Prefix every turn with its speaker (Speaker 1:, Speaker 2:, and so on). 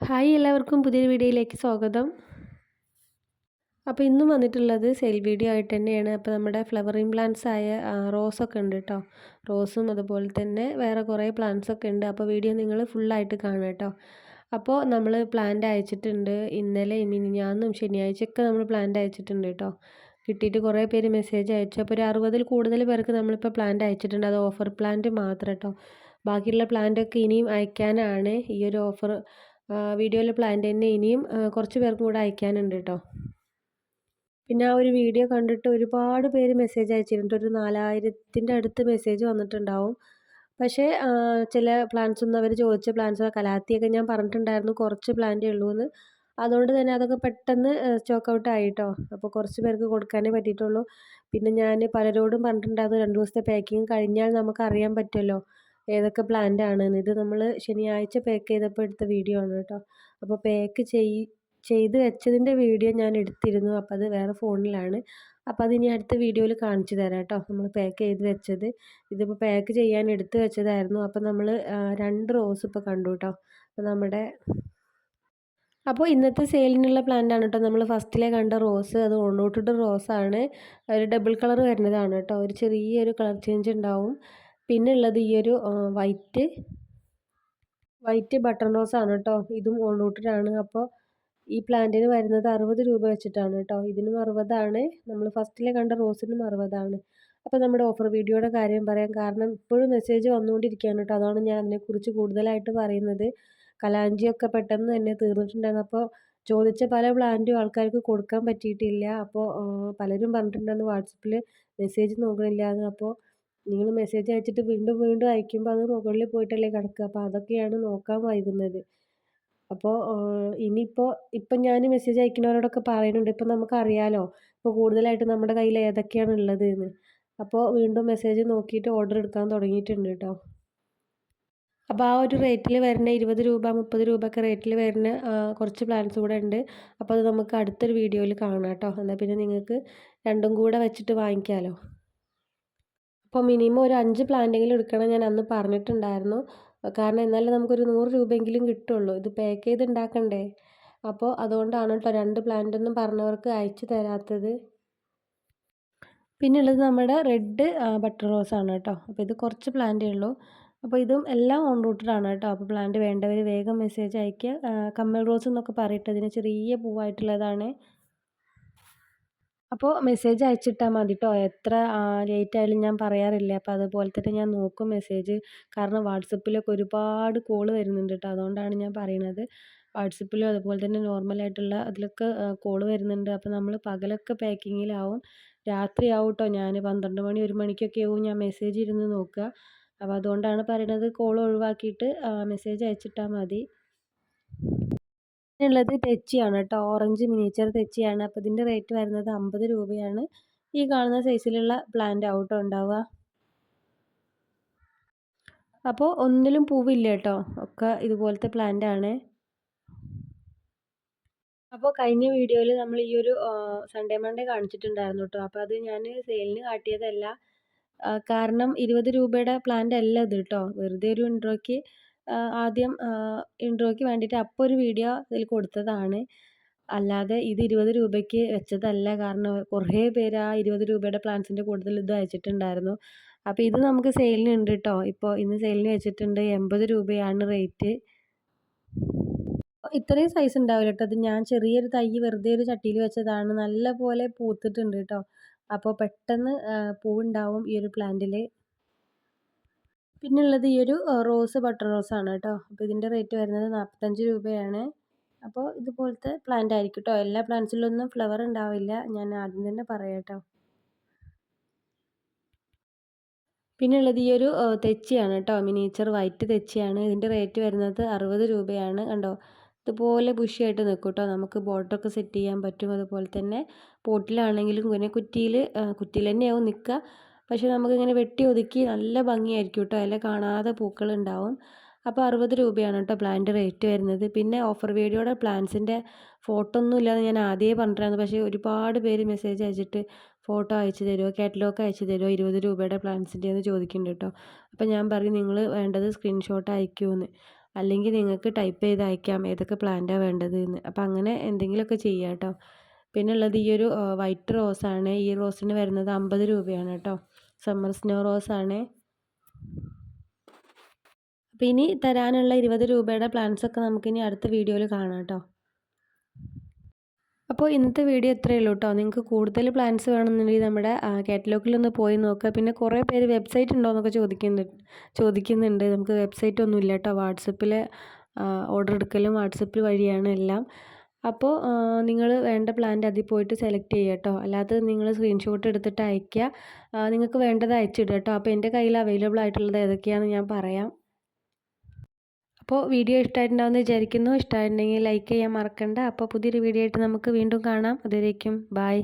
Speaker 1: Hi എല്ലാവർക്കും പുതിയൊരു വീഡിയോയിലേക്ക് സ്വാഗതം. അപ്പോൾ ഇന്നും വന്നിട്ടുള്ളത് സെയിൽ വീഡിയോ ആയിട്ട് തന്നെയാണ്. അപ്പോൾ നമ്മുടെ ഫ്ലവറിങ് പ്ലാന്റ്സ് ആയ റോസൊക്കെ ഉണ്ട് കേട്ടോ റോസും അതുപോലെ തന്നെ വേറെ കുറേ പ്ലാന്റ്സ് ഒക്കെ ഉണ്ട്. അപ്പോൾ വീഡിയോ നിങ്ങൾ ഫുള്ളായിട്ട് കാണുക കേട്ടോ അപ്പോൾ നമ്മൾ പ്ലാന്റ് അയച്ചിട്ടുണ്ട്. ഇന്നലെ മിനിഞ്ഞാന്നും ശനിയാഴ്ചയൊക്കെ നമ്മൾ പ്ലാന്റ് അയച്ചിട്ടുണ്ട് കേട്ടോ കിട്ടിയിട്ട് കുറേ പേര് മെസ്സേജ് അയച്ചു. അപ്പോൾ ഒരു അറുപതിൽ കൂടുതൽ പേർക്ക് നമ്മളിപ്പോൾ പ്ലാന്റ് അയച്ചിട്ടുണ്ട്. അത് ഓഫർ പ്ലാന്റ് മാത്രം കേട്ടോ ബാക്കിയുള്ള പ്ലാന്റ് ഒക്കെ ഇനിയും അയക്കാനാണ് ഈ ഒരു ഓഫർ വീഡിയോയിലെ പ്ലാന്റ് തന്നെ ഇനിയും കുറച്ച് പേർക്കും കൂടെ അയക്കാനുണ്ട് കേട്ടോ പിന്നെ ആ ഒരു വീഡിയോ കണ്ടിട്ട് ഒരുപാട് പേര് മെസ്സേജ് അയച്ചിട്ടുണ്ട്. ഒരു നാലായിരത്തിന്റെ അടുത്ത് മെസ്സേജ് വന്നിട്ടുണ്ടാവും. പക്ഷേ ചില പ്ലാന്റ്സ് ഒന്നും അവർ ചോദിച്ച പ്ലാൻസ് കലാത്തിയൊക്കെ ഞാൻ പറഞ്ഞിട്ടുണ്ടായിരുന്നു. കുറച്ച് പ്ലാന്റേ ഉള്ളൂ എന്ന് അതുകൊണ്ട് തന്നെ അതൊക്കെ പെട്ടെന്ന് സ്റ്റോക്ക് ഔട്ട് ആയിട്ടോ അപ്പോൾ കുറച്ച് പേർക്ക് കൊടുക്കാനേ പറ്റിയിട്ടുള്ളൂ. പിന്നെ ഞാൻ പലരോടും പറഞ്ഞിട്ടുണ്ടായിരുന്നു രണ്ട് ദിവസത്തെ പാക്കിങ് കഴിഞ്ഞാൽ നമുക്ക് അറിയാൻ പറ്റുമല്ലോ. ഏതൊക്കെ പ്ലാന്റ് ആണ് ഇത് നമ്മൾ ശനിയാഴ്ച പാക്ക് ചെയ്തപ്പോൾ എടുത്ത വീഡിയോ ആണ് കേട്ടോ. അപ്പോൾ പാക്ക് ചെയ് ചെയ്ത് വെച്ചതിന്റെ വീഡിയോ ഞാൻ എടുത്തിരുന്നു. അപ്പോൾ അത് വേറെ ഫോണിലാണ് അപ്പോൾ അത് ഇനി അടുത്ത വീഡിയോയിൽ കാണിച്ചു തരാം കേട്ടോ. നമ്മൾ പാക്ക് ചെയ്ത് വെച്ചത്. ഇതിപ്പോൾ പാക്ക് ചെയ്യാൻ എടുത്ത് വെച്ചതായിരുന്നു. അപ്പോൾ നമ്മൾ രണ്ട് റോസ് ഇപ്പോൾ കണ്ടു കേട്ടോ. അപ്പോൾ നമ്മുടെ അപ്പോൾ ഇന്നത്തെ സെയിലിനുള്ള പ്ലാന്റ് ആണ് കേട്ടോ. നമ്മൾ ഫസ്റ്റിലെ കണ്ട റോസ് അത് ഓൺറൂട്ടഡ് റോസാണ് ഒരു ഡബിൾ കളർ വരുന്നതാണ് കേട്ടോ. ഒരു ചെറിയൊരു കളർ ചേഞ്ച് ഉണ്ടാവും. പിന്നെ ഉള്ളത് ഈ ഒരു വൈറ്റ് വൈറ്റ് ബട്ടൺ റോസ് ആണ് കേട്ടോ. ഇതും ഓൺറൂട്ടഡ് അപ്പോൾ ഈ പ്ലാന്റിന് വരുന്നത് അറുപത് രൂപ വെച്ചിട്ടാണ് കേട്ടോ. ഇതിനും അറുപതാണ്. നമ്മൾ ഫസ്റ്റിലെ കണ്ട റോസിനും അറുപതാണ്. അപ്പോൾ നമ്മുടെ ഓഫർ വീഡിയോയുടെ കാര്യം പറയാം. കാരണം ഇപ്പോഴും മെസ്സേജ് വന്നുകൊണ്ടിരിക്കുകയാണ് കേട്ടോ. അതാണ് ഞാൻ അതിനെക്കുറിച്ച് കൂടുതലായിട്ട് പറയുന്നത്. കലാഞ്ചിയൊക്കെ പെട്ടെന്ന് തന്നെ തീർന്നിട്ടുണ്ടായിരുന്നു. അപ്പോൾ ചോദിച്ച പല പ്ലാന്റും ആൾക്കാർക്ക് കൊടുക്കാൻ പറ്റിയിട്ടില്ല. അപ്പോൾ പലരും പറഞ്ഞിട്ടുണ്ടായിരുന്നു വാട്സപ്പിൽ മെസ്സേജ് നോക്കണില്ല അപ്പോൾ നിങ്ങൾ മെസ്സേജ് അയച്ചിട്ട് വീണ്ടും വീണ്ടും അയക്കുമ്പോൾ അത് മുകളിൽ പോയിട്ടല്ലേ കിടക്കുക അപ്പോൾ അതൊക്കെയാണ് നോക്കാൻ വൈകുന്നത്. അപ്പോൾ ഇനിയിപ്പോൾ ഇപ്പം ഞാൻ മെസ്സേജ് അയക്കുന്നവരോടൊക്കെ പറയുന്നുണ്ട്. ഇപ്പം നമുക്കറിയാലോ ഇപ്പോൾ കൂടുതലായിട്ട് നമ്മുടെ കയ്യിൽ ഏതൊക്കെയാണ് ഉള്ളത് എന്ന് അപ്പോൾ വീണ്ടും മെസ്സേജ് നോക്കിയിട്ട് ഓർഡർ എടുക്കാൻ തുടങ്ങിയിട്ടുണ്ട് കേട്ടോ അപ്പോൾ ആ ഒരു റേറ്റിൽ വരുന്ന ഇരുപത് രൂപ മുപ്പത് രൂപ ഒക്കെ റേറ്റിൽ വരുന്ന കുറച്ച് പ്ലാൻസ് കൂടെ ഉണ്ട്. അപ്പോൾ അത് നമുക്ക് അടുത്തൊരു വീഡിയോയിൽ കാണാം കേട്ടോ എന്നാൽ പിന്നെ നിങ്ങൾക്ക് രണ്ടും കൂടെ വെച്ചിട്ട് വാങ്ങിക്കാമല്ലോ അപ്പോൾ മിനിമം ഒരു അഞ്ച് പ്ലാന്റെങ്കിലും എടുക്കണം ഞാൻ അന്ന് പറഞ്ഞിട്ടുണ്ടായിരുന്നു. കാരണം എന്നാലും നമുക്കൊരു നൂറ് രൂപയെങ്കിലും കിട്ടുള്ളൂ. ഇത് പാക്ക് ചെയ്ത് ഉണ്ടാക്കണ്ടേ അപ്പോൾ അതുകൊണ്ടാണ് കേട്ടോ രണ്ട് പ്ലാന്റ് ഒന്നും പറഞ്ഞവർക്ക് അയച്ചു തരാത്തത്. പിന്നെ ഉള്ളത് നമ്മുടെ റെഡ് ബട്ടർ റോസ് ആണ് കേട്ടോ അപ്പോൾ ഇത് കുറച്ച് പ്ലാന്റേ ഉള്ളൂ. അപ്പോൾ ഇതും എല്ലാം ഓൺ റൂട്ടഡ് ആണ് കേട്ടോ അപ്പോൾ പ്ലാന്റ് വേണ്ടവർ വേഗം മെസ്സേജ് അയക്കുക കമ്മൽ റോസ് എന്നൊക്കെ പറയട്ടെ ഇതിന് ചെറിയ പൂവായിട്ടുള്ളതാണ്. അപ്പോൾ മെസ്സേജ് അയച്ചിട്ടാൽ മതി കേട്ടോ എത്ര ലേറ്റ് ആയാലും ഞാൻ പറയാറില്ല. അപ്പോൾ അതുപോലെ തന്നെ ഞാൻ നോക്കും മെസ്സേജ് കാരണം വാട്സപ്പിലൊക്കെ ഒരുപാട് കോൾ വരുന്നുണ്ട് കേട്ടോ അതുകൊണ്ടാണ് ഞാൻ പറയണത്. വാട്സപ്പിലും അതുപോലെ തന്നെ നോർമലായിട്ടുള്ള അതിലൊക്കെ കോൾ വരുന്നുണ്ട്. അപ്പോൾ നമ്മൾ പകലൊക്കെ പാക്കിങ്ങിലാവും രാത്രിയാവും കേട്ടോ ഞാൻ പന്ത്രണ്ട് മണി ഒരു മണിക്കൊക്കെ ആവും ഞാൻ മെസ്സേജ് ഇരുന്ന് നോക്കുക അപ്പോൾ അതുകൊണ്ടാണ് പറയണത് കോൾ ഒഴിവാക്കിയിട്ട് മെസ്സേജ് അയച്ചിട്ടാൽ മതി. ഉള്ളത് തെച്ചിയാണ് കേട്ടോ ഓറഞ്ച് മിനിയേച്ചർ തെച്ചിയാണ്. അപ്പോൾ ഇതിന്റെ റേറ്റ് വരുന്നത് അമ്പത് രൂപയാണ്. ഈ കാണുന്ന സൈസിലുള്ള പ്ലാന്റ് ഔട്ടോ ഉണ്ടാവുക? അപ്പോൾ ഒന്നിലും പൂവില്ല കേട്ടോ. ഒക്കെ ഇതുപോലത്തെ പ്ലാന്റ് ആണ്. അപ്പോൾ കഴിഞ്ഞ വീഡിയോയിൽ നമ്മൾ ഈ ഒരു സൺഡേ മൺഡേ കാണിച്ചിട്ടുണ്ടായിരുന്നു കേട്ടോ. അപ്പോൾ അത് ഞാൻ സെയിലിന് കാട്ടിയതല്ല. കാരണം ഇരുപത് രൂപയുടെ പ്ലാന്റ് അല്ല ഇത് കേട്ടോ. വെറുതെ ഒരു ഇൻട്രോയ്ക്ക് ആദ്യം ഇൻട്രോയ്ക്ക് വേണ്ടിയിട്ട് അപ്പോൾ ഒരു വീഡിയോ ഇതിൽ കൊടുത്തതാണ്. അല്ലാതെ ഇത് ഇരുപത് രൂപയ്ക്ക് വെച്ചതല്ല. കാരണം കുറേ പേര് ആ ഇരുപത് രൂപയുടെ പ്ലാൻസിന്റെ കൂടുതൽ ഇത് അയച്ചിട്ടുണ്ടായിരുന്നു. അപ്പോൾ ഇത് നമുക്ക് സെയിലിന് ഉണ്ട് കേട്ടോ ഇപ്പോൾ ഇന്ന് സെയിലിന് വെച്ചിട്ടുണ്ട് എൺപത് രൂപയാണ് റേറ്റ്. ഇത്രയും സൈസ് ഉണ്ടാവില്ല കേട്ടോ അത് ഞാൻ ചെറിയൊരു തൈ വെറുതെ ഒരു ചട്ടിയിൽ വെച്ചതാണ്. നല്ല പോലെ പൂത്തിട്ടുണ്ട് കേട്ടോ അപ്പോൾ പെട്ടെന്ന് പൂവുണ്ടാവും ഈ ഒരു പ്ലാന്റിൽ പിന്നെ ഉള്ളത് ഈ ഒരു റോസ് ബട്ടർ റോസ് ആണ് കേട്ടോ. അപ്പോൾ ഇതിന്റെ റേറ്റ് വരുന്നത് നാൽപ്പത്തഞ്ച് രൂപയാണ്. അപ്പോൾ ഇതുപോലത്തെ പ്ലാന്റ് ആയിരിക്കും കേട്ടോ. എല്ലാ പ്ലാന്റ്സിലൊന്നും ഫ്ലവർ ഉണ്ടാവില്ല. ഞാൻ ആദ്യം തന്നെ പറയാം കേട്ടോ. പിന്നെ ഉള്ളത് ഈ ഒരു തെച്ചിയാണ് കേട്ടോ. മിനിയേച്ചർ വൈറ്റ് തെച്ചിയാണ്. ഇതിന്റെ റേറ്റ് വരുന്നത് അറുപത് രൂപയാണ്. കണ്ടോ? ഇതുപോലെ ബുഷിയായിട്ട് നിൽക്കും കേട്ടോ. നമുക്ക് ബോർഡറൊക്കെ സെറ്റ് ചെയ്യാൻ പറ്റും. അതുപോലെ തന്നെ പോട്ടിലാണെങ്കിലും പിന്നെ കുറ്റിയിൽ കുറ്റിയിൽ തന്നെയാവും നിൽക്കുക. പക്ഷേ നമുക്കിങ്ങനെ വെട്ടി ഒതുക്കി നല്ല ഭംഗിയായിരിക്കും കേട്ടോ അതിൽ കാണാതെ പൂക്കൾ ഉണ്ടാവും അപ്പോൾ അറുപത് രൂപയാണ് കേട്ടോ പ്ലാന്റ് റേറ്റ് വരുന്നത്. പിന്നെ ഓഫർ വീഡിയോയുടെ പ്ലാന്റ്സിന്റെ ഫോട്ടോ ഒന്നും ഇല്ലാതെ ഞാൻ ആദ്യമേ പറഞ്ഞിട്ടായിരുന്നു. പക്ഷേ ഒരുപാട് പേര് മെസ്സേജ് അയച്ചിട്ട് ഫോട്ടോ അയച്ചു തരുമോ കാറ്റലോഗ് അയച്ചു തരുമോ ഇരുപത് രൂപയുടെ പ്ലാന്റ്സിന്റെ എന്ന് ചോദിക്കുന്നുണ്ട് കേട്ടോ അപ്പോൾ ഞാൻ പറയും നിങ്ങൾ വേണ്ടത് സ്ക്രീൻഷോട്ട് അയക്കുമെന്ന് അല്ലെങ്കിൽ നിങ്ങൾക്ക് ടൈപ്പ് ചെയ്ത് അയക്കാം. ഏതൊക്കെ പ്ലാന്റാണ് വേണ്ടത് എന്ന്. അപ്പോൾ അങ്ങനെ എന്തെങ്കിലുമൊക്കെ ചെയ്യാം കേട്ടോ പിന്നെ ഉള്ളത് ഈ ഒരു വൈറ്റ് റോസാണ് ഈ റോസിന് വരുന്നത് അമ്പത് രൂപയാണ് കേട്ടോ. സമ്മർ സ്നോ റോസാണ് അപ്പോൾ ഇനി തരാനുള്ള ഇരുപത് രൂപയുടെ പ്ലാൻസൊക്കെ നമുക്കിനി അടുത്ത വീഡിയോയിൽ കാണാം കേട്ടോ. അപ്പോൾ ഇന്നത്തെ വീഡിയോ ഇത്രയേ ഉള്ളൂ കേട്ടോ. നിങ്ങൾക്ക് കൂടുതൽ പ്ലാൻസ് വേണമെന്നുണ്ടെങ്കിൽ നമ്മുടെ കാറ്റലോഗിലൊന്ന് പോയി നോക്കുക. പിന്നെ കുറേ പേര് വെബ്സൈറ്റ് ഉണ്ടോ എന്നൊക്കെ ചോദിക്കുന്നുണ്ട് ചോദിക്കുന്നുണ്ട്. നമുക്ക് വെബ്സൈറ്റ് ഒന്നും ഇല്ല കേട്ടോ വാട്സപ്പിൽ ഓർഡർ എടുക്കലും വാട്സപ്പ് വഴിയാണ് എല്ലാം. അപ്പോൾ നിങ്ങൾ വേണ്ട പ്ലാന്റ് അതിൽ പോയിട്ട് സെലക്ട് ചെയ്യുക കേട്ടോ. അല്ലാതെ നിങ്ങൾ സ്ക്രീൻഷോട്ട് എടുത്തിട്ട് അയയ്ക്കുക. നിങ്ങൾക്ക് വേണ്ടത് അയച്ചിടുക കേട്ടോ. അപ്പോൾ എന്റെ കയ്യിൽ അവൈലബിൾ ആയിട്ടുള്ളത് ഏതൊക്കെയാണെന്ന് ഞാൻ പറയാം. അപ്പോൾ വീഡിയോ ഇഷ്ടമായിട്ടുണ്ടാവുമെന്ന് വിചാരിക്കുന്നു. ഇഷ്ടമായിട്ടുണ്ടെങ്കിൽ ലൈക്ക് ചെയ്യാൻ മറക്കണ്ട. അപ്പോൾ പുതിയൊരു വീഡിയോ ആയിട്ട് നമുക്ക് വീണ്ടും കാണാം. അതുവരേക്കും ബായ്